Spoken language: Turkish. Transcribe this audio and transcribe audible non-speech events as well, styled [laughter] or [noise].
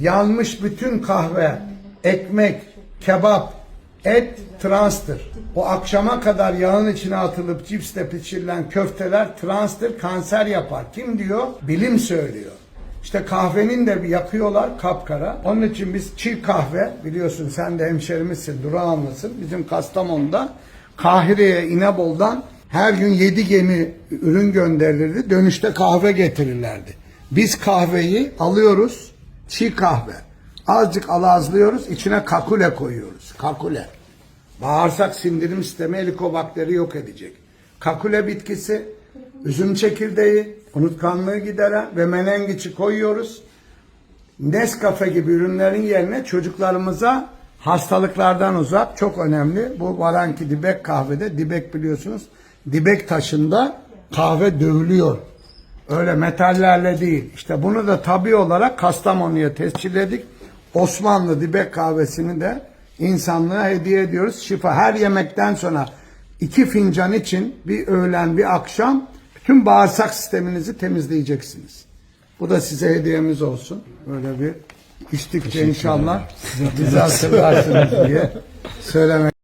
yanmış bütün kahve, ekmek, kebap, et transtır. O akşama kadar yağın içine atılıp cipsle pişirilen köfteler transtır, kanser yapar. Kim diyor? Bilim söylüyor. İşte kahvenin de bir yakıyorlar kapkara. Onun için biz çiğ kahve biliyorsun sen de hemşerimizsin, durağanlısın. Bizim Kastamonu'da Kahire'ye İnebol'dan her gün 7 gemi ürün gönderilirdi. Dönüşte kahve getirirlerdi. Biz kahveyi alıyoruz, çiğ kahve. Azıcık alazlıyoruz, içine kakule koyuyoruz. Kakule. Bağırsak sindirim sistemi helikobakteri yok edecek. Kakule bitkisi, üzüm çekirdeği, unutkanlığı gideren ve menengiçi koyuyoruz. Nescafe gibi ürünlerin yerine çocuklarımıza hastalıklardan uzak çok önemli. Bu Varanki Dibek kahvede Dibek biliyorsunuz. Dibek taşında kahve dövülüyor. Öyle metallerle değil. İşte bunu da tabi olarak Kastamonu'ya tescilledik. Osmanlı Dibek kahvesini de insanlığa hediye ediyoruz. Şifa her yemekten sonra iki fincan için bir öğlen bir akşam bütün bağırsak sisteminizi temizleyeceksiniz. Bu da size hediyemiz olsun. Böyle bir içtikçe inşallah bizi hatırlarsınız [laughs] diye söylemek